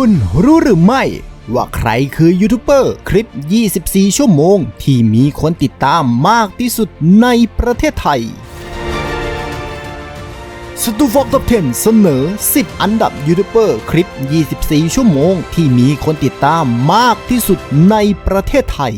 คุณรู้หรือไม่ ว่าใครคือยูทูบเบอร์คลิป 24 ชั่วโมง ที่มีคนติดตามมากที่สุดในประเทศไทยสตูฟอกท็อป10 เสนอ 10 อันดับยูทูบเบอร์คลิป 24 ชั่วโมง ที่มีคนติดตามมากที่สุดในประเทศไทย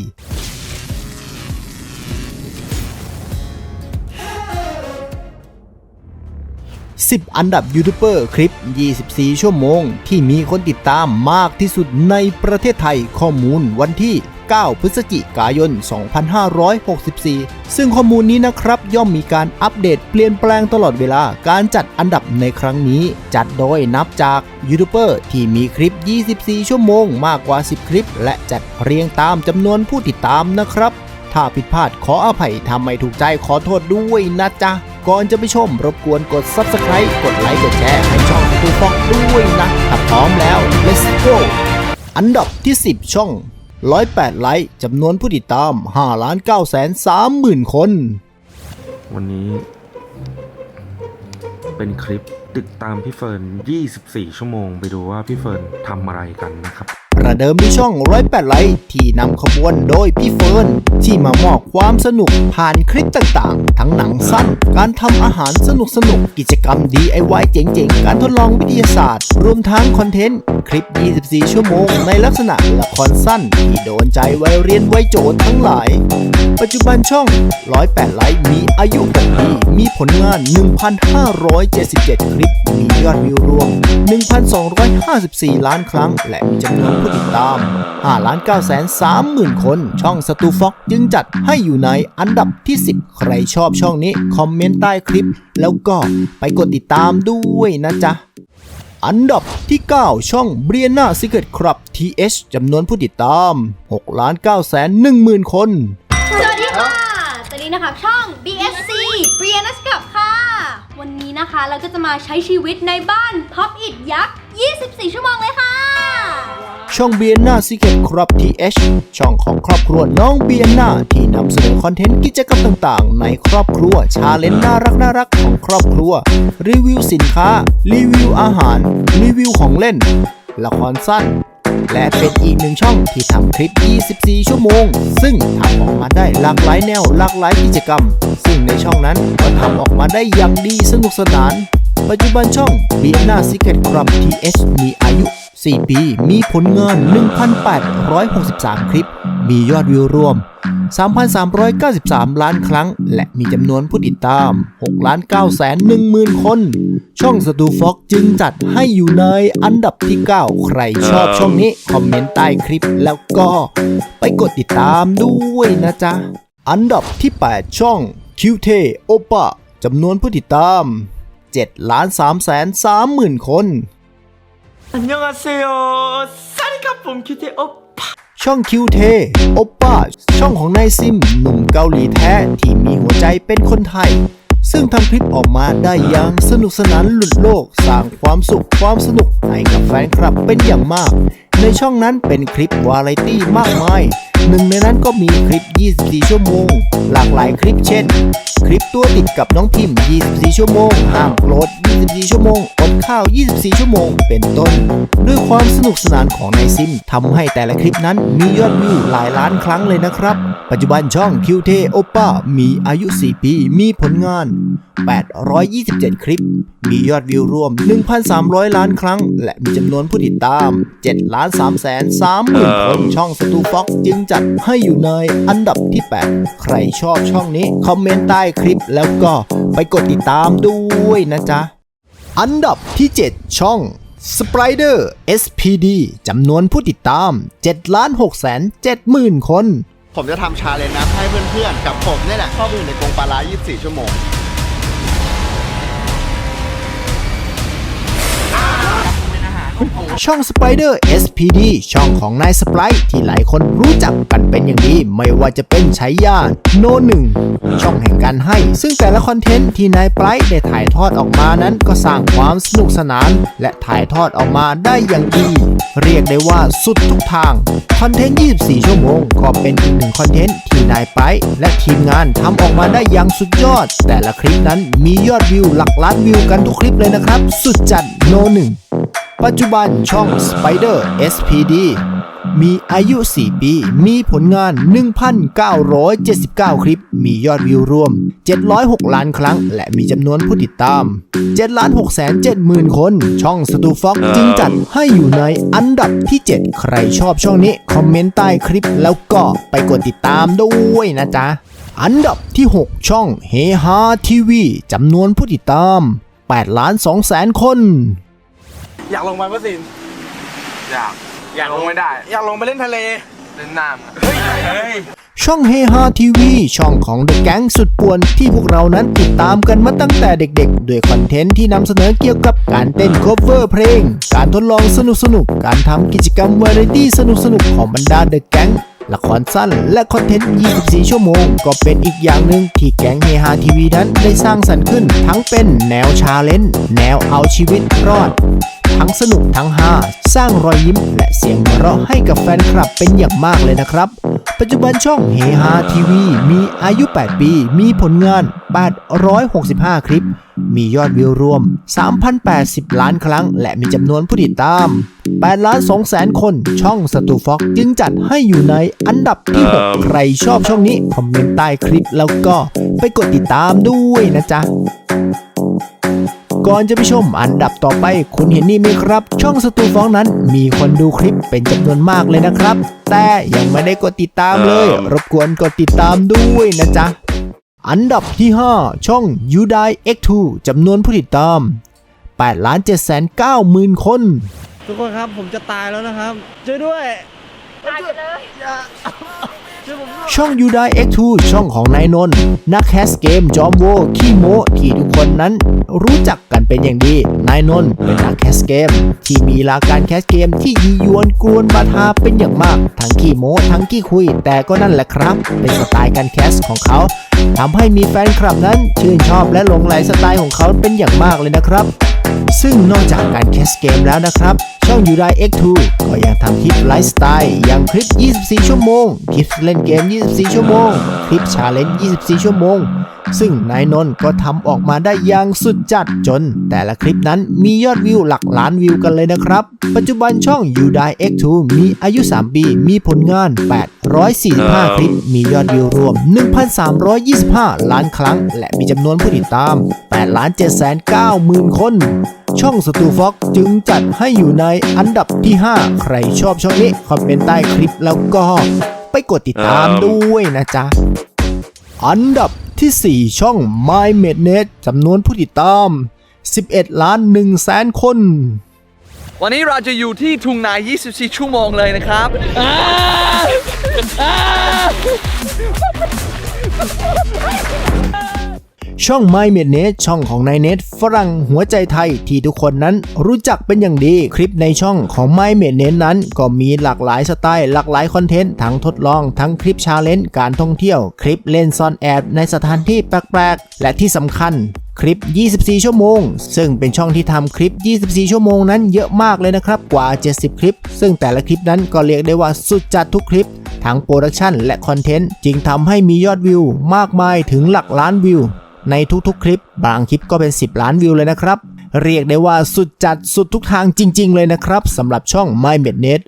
10 อันดับยูทูบเบอร์คลิป 24 ชั่วโมง ที่มีคนติดตามมากที่สุดในประเทศไทยข้อมูลวันที่ 9 พฤศจิกายน 2564 ซึ่งข้อมูลนี้นะครับย่อมมีการอัปเดตเปลี่ยนแปลงตลอดเวลาการจัดอันดับในครั้งนี้ จัดโดยนับจากยูทูบเบอร์ที่มีคลิป 24 ชั่วโมง มากกว่า 10 คลิป และจัดเรียงตามจำนวนผู้ติดตามนะครับ ถ้าผิดพลาดขออภัยทำไม่ถูกใจขอโทษด้วยนะจ๊ะ ก่อนจะไปชมรบกวนกด Subscribe กดไลค์กดแชร์ให้ช่องตูฟอกด้วยนะถ้าพร้อมแล้ว let's go อันดับที่ 10 ช่อง 108 ไลค์จำนวนผู้ติดตาม 5 ล้าน9แสน3หมื่นคน วันนี้ เป็นคลิปติดตามพี่เฟิร์น 24 ชั่วโมง ไปดูว่าพี่เฟิร์นทำอะไรกันนะครับ ประเดิมที่ช่อง108ไลค์ที่นำขบวนโดยพี่เฟิร์นที่มามอบความสนุกผ่านคลิปต่างๆ ทั้งหนังสั้น การทำอาหารสนุกๆกิจกรรม DIY เจ๋งๆ การทดลองวิทยาศาสตร์ รวมทั้งคอนเทนต์ คลิป 24 ชั่วโมง ในลักษณะละครสั้น ที่โดนใจวัยเรียนวัยโจทย์ทั้งหลาย ปัจจุบันช่อง108ไลค์มีอายุ6ปีมีผลงาน 1,577 คลิปมียอดวิวรวม 1,254 ล้านครั้ง และมีจำนวนผู้ติดตาม 5 ล้าน9แสน3หมื่นคน ช่องสตูฟ็อกจึงจัดให้อยู่ในอันดับที่ 10 ใครชอบช่องนี้ คอมเมนต์ใต้คลิป แล้วก็ไปกดติดตามด้วยนะจ๊ะอันดับที่ 9 ช่อง b r i a n a Secret Club TH จำนวนผู้ติดตาม6ล้าน9แสน1หมื่นคน สวัสดีค่ะ ตอนนี้นะครับช่อง BSC เรียนนักกับค่ะวั นะคะ เราก็จะมาใช้ชีวิตในบ้าน Pop It ยักษ์ 24 ชั่วโมงเลยค่ะ ช่องเบียนาซิเกตครับ TH ช่องของครอบครัวน้องเบียนาที่นำเสนอคอนเทนต์กิจกรรมต่างๆ ในครอบครัวชาเลนจ์น่ารักน่ารักของครอบครัว รีวิวสินค้า รีวิวอาหาร รีวิวของเล่น ละครสั้นและเป็นอีกหนึ่งช่องที่ทำคลิป 24 ชั่วโมง ซึ่งทำออกมาได้หลากหลายแนวหลากหลายกิจกรรมซึ่งใน ช่องนั้นก็ทำออกมาได้อย่างดีสนุกสนาน ปัจจุบันช่อง b i a n a Secret Club TH มีอายุ 4 ปี มีผลงาน 1,863 คลิป มียอดวิวรวม 3,393 ล้านครั้ง และมีจำนวนผู้ติดตาม 6 ล้าน9แสน1หมื่นคน ช่องสตูฟ็อกจึงจัดให้อยู่ในอันดับที่ 9 ใครชอบช่องนี้ คอมเมนต์ใต้คลิปแล้วก็ไปกดติดตามด้วยนะจ๊ะ อันดับที่ 8 ช่อง QT o p a จำนวนผู้ติดตาม7ล้าน3แสน3หมื่นคน 안녕하세요. 사리카폼 큐티 업. ช่องคิวเทโอปป้า ช่องของนายซิม หนุ่มเกาหลีแท้ที่มีหัวใจเป็นคนไทย ซึ่งทำคลิปออกมาได้อย่างสนุกสนานหลุดโลก สร้างความสุขความสนุกให้กับแฟนคลับเป็นอย่างมาก ในช่องนั้นเป็นคลิปวาไรตี้มากมาย หนึ่งในนั้นก็มีคลิป 24 ชั่วโมง หลากหลายคลิปเช่น คลิปตัวติดกับน้องพิมพ์24 ชั่วโมง ห้ามโกรธ 24 ชั่วโมง อดข้าว 24 ชั่วโมง เป็นต้น ด้วยความสนุกสนานของนายซิมทำให้แต่ละคลิปนั้นมียอดวิวหลายล้านครั้งเลยนะครับ ปัจจุบันช่องคิวเทโอป้ามีอายุ 4 ปี มีผลงาน 827 คลิป มียอดวิวรวม 1,300 ล้านครั้ง และมีจำนวนผู้ติดตาม7ล้าน3แสน3หมื่นคนช่องสตูฟ็อกจึงจัดให้อยู่ในอันดับที่ 8 ใครชอบช่องนี้ คอมเมนต์ใต้คลิปแล้วก็ไปกดติดตามด้วยนะจ๊ะ อันดับที่ 7 ช่อง Spider SPD จำนวนผู้ติดตาม 7 ล้าน6แสน7หมื่นคน ผมจะทำชาเลนจ์นะให้เพื่อนๆ กับผมนี่แหละเข้าไปอยู่ในกรงปลาร้า24 ชั่วโมง ช่อง Spider SPD ช่องของนายสไปร์ที่หลายคนรู้จักกันเป็นอย่างดีไม่ว่าจะเป็นฉายาโนหนึ่งช่องแห่งการให้ ซึ่งแต่ละคอนเทนต์ที่นายไปร์ได้ถ่ายทอดออกมานั้นก็สร้างความสนุกสนาน และถ่ายทอดออกมาได้อย่างดี เรียกได้ว่าสุดทุกทางคอนเทนต์ 24 ชั่วโมง ก็เป็นอีกหนึ่งคอนเทนต์ที่นายไปร์และทีมงานทำออกมาได้อย่างสุดยอด แต่ละคลิปนั้นมียอดวิวหลักล้านวิวกันทุกคลิปเลยนะครับ สุดจัดโนหนึ่ง ปัจจุบันช่อง Spider SPD มีอายุ 4 ปี มีผลงาน 1,979 คลิป มียอดวิวรวม 706 ล้านครั้ง และมีจำนวนผู้ติดตาม 7 6 7 0 0 0 คน ช่องสตูฟ็อกจึงจัดให้อยู่ในอันดับที่ 7 ใครชอบช่องนี้ คอมเมนต์ใต้คลิปแล้วก็ไปกดติดตามด้วยนะจ๊ะ อันดับที่ 6 ช่องเฮฮาทีวีจำนวนผู้ติดตาม8ล้าน2แสนคน อยากลงไปปะสินอยาก อยากลงไม่ได้ อยากลงไปเล่นทะเลเล่นน้ำเฮ้ยเฮ้ยช่องเฮฮาทีวีช่องของ The Gang สุดป่วนที่พวกเรานั้นติดตามกันมาตั้งแต่เด็กๆ ด้วยคอนเทนต์ที่นำเสนอเกี่ยวกับการเต้น cover เพลง การทดลองสนุกๆ การทำกิจกรรมวาไรตี้สนุกๆ ของบรรดา The Gang ละครสั้น และคอนเทนต์ 24 ชั่วโมง ก็เป็นอีกอย่างหนึ่งที่แก๊งเฮฮาทีวีนั้นได้สร้างสรรค์ขึ้น ทั้งเป็นแนวชาเลนจ์แนวเอาชีวิตรอด ทั้งสนุกทั้งฮาสร้างรอยยิ้ม และเสียงหัวเราะให้กับแฟนคลับเป็นอย่างมากเลยนะครับ ปัจจุบันช่องเฮฮาทีวีมีอายุ 8 ปี มีผลงาน 865 คลิป มียอดวิวรวม 3,080 ล้านครั้ง และมีจำนวนผู้ติดตาม8ล้าน2แสนคน ช่องสตูฟ็อกจึงจัดให้อยู่ในอันดับที่ 6 ใครชอบช่องนี้ คอมเมนต์ใต้คลิปแล้วก็ไปกดติดตามด้วยนะจ๊ะก่อนจะไปชมอันดับต่อไป คุณเห็นนี่ไหมครับ ช่องสตูฟ้องนั้น มีคนดูคลิปเป็นจำนวนมากเลยนะครับ แต่ยังไม่ได้กดติดตามเลย รบกวนกดติดตามด้วยนะจ๊ะ อันดับที่ 5 ช่อง u d i X2 จำนวนผู้ติดตาม8ล้าน7แสน9หมื่นคน ทุกคนครับผมจะตายแล้วนะครับช่วยด้วย ช่อง u d i X2 ช่องของนายนนท์นักแคสเกมจอมโวขี้โมที่ทุกคนนั้นรู้จักกันเป็นอย่างดี นายนนท์เป็นนักแคสเกม ที่มีลักการแคสเกมที่ยียวนกวนบาทาเป็นอย่างมาก ทั้งขี้โมทั้งขี้คุย แต่ก็นั่นแหละครับ เป็นสไตล์การแคสของเขาทำให้มีแฟนคลับนั้นชื่นชอบและหลงไหลสไตล์ของเขาเป็นอย่างมากเลยนะครับ ซึ่งนอกจากการแคสเกมแล้วนะครับ ช่อง u d i X2 ก็ยังทำคลิปไลฟ์สไตล์ อย่างคลิป 24 ชั่วโมง คลิปเล่นเกม 24 ชั่วโมง คลิปชาเลนจ์ 24 ชั่วโมง ซึ่งนายนนท์ก็ทำออกมาได้อย่างสุดจัดจน แต่ละคลิปนั้นมียอดวิวหลักล้านวิวกันเลยนะครับ ปัจจุบันช่อง u d i X2 มีอายุ 3 ปี มีผลงาน 845 คลิป มียอดวิวรวม 1,325 ล้านครั้ง และมีจำนวนผู้ติดตาม8ล้าน7แสน9หมื่นคน ช่องสตูฟ็อกจึงจัดให้อยู่ในอันดับที่ 5 ใครชอบช่องนี้คอมเมนต์ใต้คลิปแล้วก็ไปกดติดตามด้วยนะจ๊ะ อันดับ ที่ 4 ช่อง My m e d n e t จำนวนผู้ติดตาม 11 ล้าน1แสนคน วันนี้เราจะอยู่ที่ทุ่งนา 24 ชั่วโมงเลยนะครับ ช่อง My m e d n e t ช่องของนายเน็ตฝรั่งหัวใจไทยที่ทุกคนนั้นรู้จักเป็นอย่างดีคลิปในช่องของ My m e d n e t นั้น ก็มีหลากหลายสไตล์หลากหลายคอนเทนต์ทั้งทดลองทั้งคลิปชาเลนจ์การท่องเที่ยว คลิปเล่นซ่อนแอบในสถานที่แปลกๆ และที่สำคัญคลิป 24 ชั่วโมง ซึ่งเป็นช่องที่ทำคลิป 24 ชั่วโมงนั้นเยอะมากเลยนะครับ กว่า 70 คลิป ซึ่งแต่ละคลิปนั้นก็เรียกได้ว่าสุดจัดทุกคลิป ทั้งโปรดักชันและคอนเทนต์ จึงทำให้มียอดวิวมากมายถึงหลักล้านวิว ในทุกๆ คลิป บางคลิปก็เป็น 10 ล้านวิวเลยนะครับ เรียกได้ว่าสุดจัดสุดทุกทางจริง ๆ เลยนะครับสำหรับช่อง My m e d n e t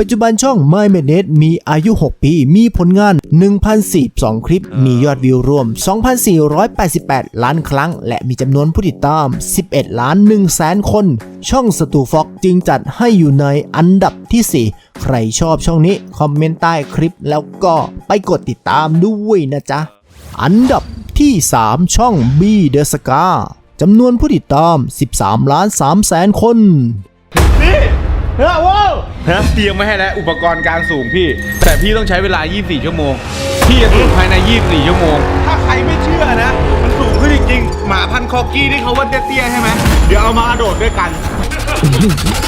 ปัจจุบันช่อง My m e d n e t มีอายุ 6 ปี มีผลงาน 1,042 คลิป มียอดวิวรวม 2,488 ล้านครั้ง และมีจำนวนผู้ติดตาม 11 ล้าน1แสนคน ช่องสตูฟ็อกจึงจัดให้อยู่ในอันดับที่ 4 ใครชอบช่องนี้ คอมเมนต์ใต้คลิปแล้วก็ไปกดติดตามด้วยนะจ๊ะ อันดับ ที่ 3 ช่อง B The Scar จำนวนผู้ติดตาม 13 ล้าน3แสนคนนะเตรียมไว้ให้แล้วอุปกรณ์การสูงพี่ แต่พี่ต้องใช้เวลา 24 ชั่วโมง พี่จะสูงภายใน 24 ชั่วโมง ถ้าใครไม่เชื่อนะ มันสูงขึ้นจริงๆหมาพันธุ์คอกี้ที่เขาว่าเตี้ยๆใช่ไหมเดี๋ยวเอามาโดดด้วยกัน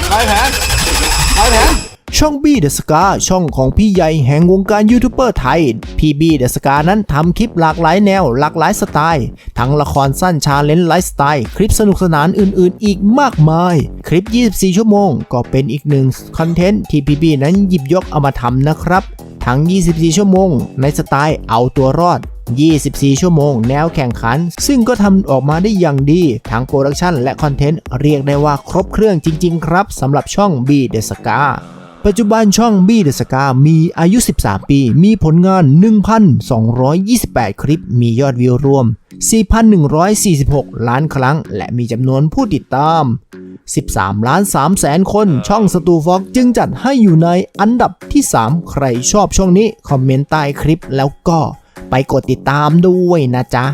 ไปแผนไปแผน ช่อง B The Scar ช่องของพี่ใหญ่แห่งวงการยูทูบเบอร์ไทย พี่ B The Scar นั้นทำคลิปหลากหลายแนว หลากหลายสไตล์ ทั้งละครสั้นชาเลนจ์ไลฟ์สไตล์ คลิปสนุกสนานอื่นๆ อีกมากมาย คลิป 24 ชั่วโมง ก็เป็นอีกหนึ่งคอนเทนต์ที่พี่ B นั้นหยิบยกเอามาทำนะครับ ทั้ง 24 ชั่วโมง ในสไตล์เอาตัวรอด24 ชั่วโมงแนวแข่งขัน ซึ่งก็ทำออกมาได้อย่างดี ทั้งโปรดักชันและคอนเทนต์เรียกได้ว่าครบเครื่องจริง ๆ ครับสำหรับช่อง B The Scar ปัจจุบันช่อง B The Scar มีอายุ 13 ปี มีผลงาน 1,228 คลิป มียอดวิวรวม 4,146 ล้านครั้ง และมีจำนวนผู้ติดตาม 13 ล้าน3แสนคน ช่องสตูฟ็อกจึงจัดให้อยู่ในอันดับที่ 3 ใครชอบช่องนี้ คอมเมนต์ใต้คลิปแล้วก็ไปกดติดตามด้วยนะจ๊ะ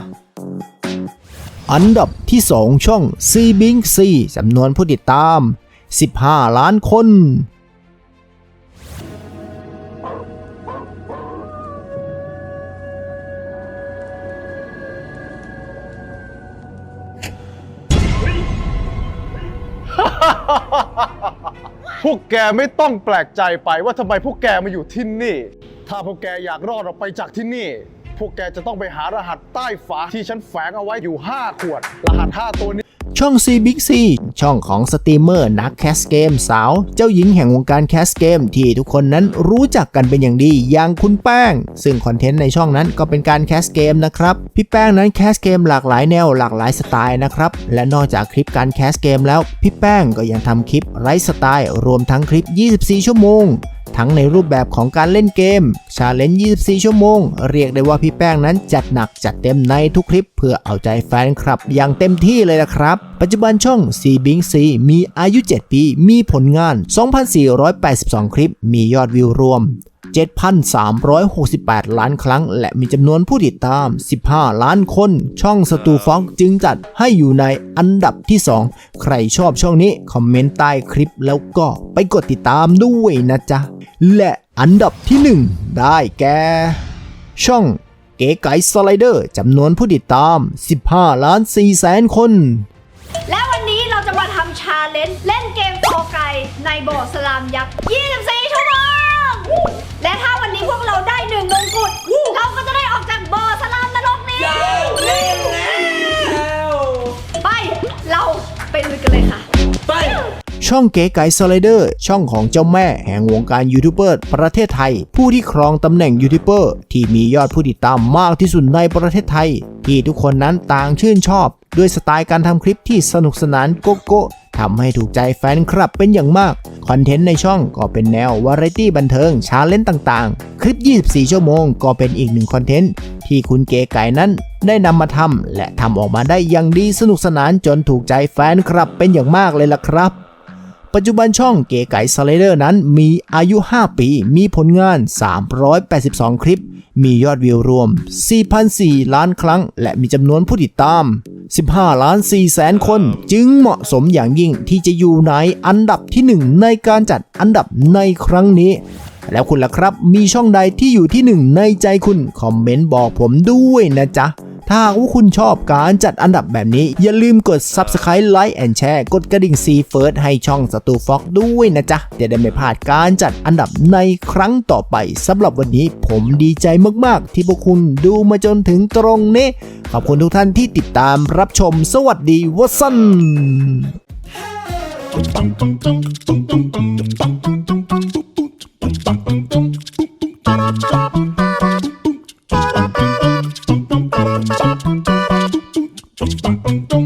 อันดับที่ 2 ช่อง C Bing C จำนวนผู้ติดตาม 15 ล้านคน พวกแกไม่ต้องแปลกใจไปว่าทำไมพวกแกมาอยู่ที่นี่ ถ้าพวกแกอยากรอดออกไปจากที่นี่ พวกแกจะต้องไปหารหัสใต้ฝาที่ฉันแฝงเอาไว้อยู่ 5 ขวด รหัส 5 ตัวนี้ ช่อง C Big C ช่องของสตรีมเมอร์นักแคสเกมสาว เจ้าหญิงแห่งวงการแคสเกมที่ทุกคนนั้นรู้จักกันเป็นอย่างดีอย่างคุณแป้ง ซึ่งคอนเทนต์ในช่องนั้นก็เป็นการแคสเกมนะครับ พี่แป้งนั้นแคสเกมหลากหลายแนวหลากหลายสไตล์นะครับ และนอกจากคลิปการแคสเกมแล้ว พี่แป้งก็ยังทำคลิปไลฟ์สไตล์ รวมทั้งคลิป 24 ชั่วโมง ทั้งในรูปแบบของการเล่นเกมชาเลนจ์24 ชั่วโมง เรียกได้ว่าพี่แป้งนั้นจัดหนักจัดเต็มในทุกคลิป เพื่อเอาใจแฟนคลับอย่างเต็มที่เลยนะครับ ปัจจุบันช่อง C Bing C มีอายุ 7 ปี มีผลงาน 2,482 คลิป มียอดวิวรวม 7,368 ล้านครั้ง และมีจำนวนผู้ติดตาม 15 ล้านคน ช่องสตูฟ็อกจึงจัดให้อยู่ในอันดับที่ 2 ใครชอบช่องนี้ คอมเมนต์ใต้คลิปแล้วก็ไปกดติดตามด้วยนะจ๊ะ และอันดับที่ 1 ได้แก่ช่องเก๋ไก่สไลเดอร์จำนวนผู้ติดตาม 15 ล้าน4แสนคน และวันนี้เราจะมาทำชาเลนจ์เล่นเกมโฟไกในบ่อสลามยักษ์ 24 ชั่วโมง และถ้าวันนี้พวกเราได้หนึ่งมงกุฎเราก็จะได้ออกจากบ่อสลามนรกนี้ ไป เราไปลุยกันเลยค่ะช่องเก๋ไก่สไลเดอร์ ช่องของเจ้าแม่แห่งวงการยูทูบเบอร์ประเทศไทย ผู้ที่ครองตำแหน่งยูทูบเบอร์ที่มียอดผู้ติดตามมากที่สุดในประเทศไทย ที่ทุกคนนั้นต่างชื่นชอบ ด้วยสไตล์การทำคลิปที่สนุกสนานโกโก้ ทำให้ถูกใจแฟนคลับเป็นอย่างมาก คอนเทนต์ในช่องก็เป็นแนววาไรตี้บันเทิงชาเลนจ์ต่างๆ คลิป 24 ชั่วโมงก็เป็นอีกหนึ่งคอนเทนต์ที่คุณเก๋ไก่นั้นได้นำมาทำและทำออกมาได้อย่างดีสนุกสนานจนถูกใจแฟนคลับเป็นอย่างมากเลยล่ะครับ ปัจจุบันช่องเก๋ไก่สไลเดอร์นั้นมีอายุ 5 ปี มีผลงาน 382 คลิป มียอดวิวรวม 4,004 ล้านครั้ง และมีจำนวนผู้ติดตาม 15 ล้าน4แสนคน จึงเหมาะสมอย่างยิ่งที่จะอยู่ในอันดับที่ 1 ในการจัดอันดับในครั้งนี้ แล้วคุณล่ะครับ มีช่องใดที่อยู่ที่ 1 ในใจคุณ คอมเมนต์บอกผมด้วยนะจ๊ะ ถ้าหากว่าคุณชอบการจัดอันดับแบบนี้ อย่าลืมกด Subscribe Like and Share กดกระดิ่ง C First ให้ช่องสตูฟ็อกด้วยนะจ๊ะจะได้ไม่พลาดการจัดอันดับในครั้งต่อไปสำหรับวันนี้ผมดีใจมากๆ ที่พวกคุณดูมาจนถึงตรงนี้ ขอบคุณทุกท่านที่ติดตามรับชมสวัสดีวัสัน Ba-da-ba-ba-ba 쫑쫑쫑쫑쫑쫑쫑쫑쫑쫑